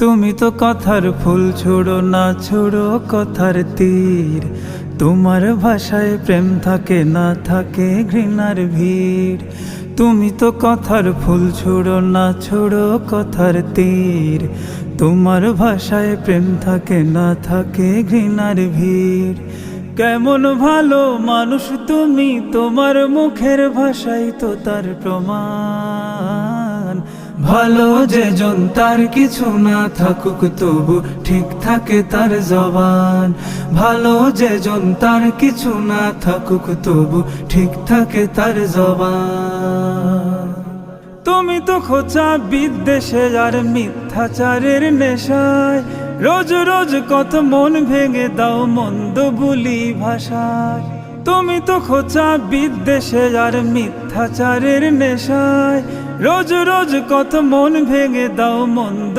তুমি তো কথার ফুল ছোড়ো না ছোড়ো কথার তীর। তোমার ভাষায় প্রেম থাকে না থাকে ঘৃণার ভিড়। তুমি তো কথার ফুল ছোড়ো না ছোড়ো কথার তীর। তোমার ভাষায় প্রেম থাকে না থাকে ঘৃণার ভিড়। কেমন ভালো মানুষ তুমি, তোমার মুখের ভাষাই তো তার প্রমাণ। ভালো যে জন, তার কিছু না থাকুক তবু ঠিক থাকে তার জবান। ভালো যে জন, তার কিছু না থাকুক তবু ঠিক থাকে তার জবান। তুমি তো খোঁচা বিদ্বেষে আর মিথ্যাচারের নেশায়। রোজ রোজ কত মন ভেঙে দাও মন্দ বুলি ভাষায়। তুমি তো খোঁচা বিদ্বেষে আর মিথ্যাচারের নেশায়। রোজ রোজ কত মন ভেঙে দাও মন্দ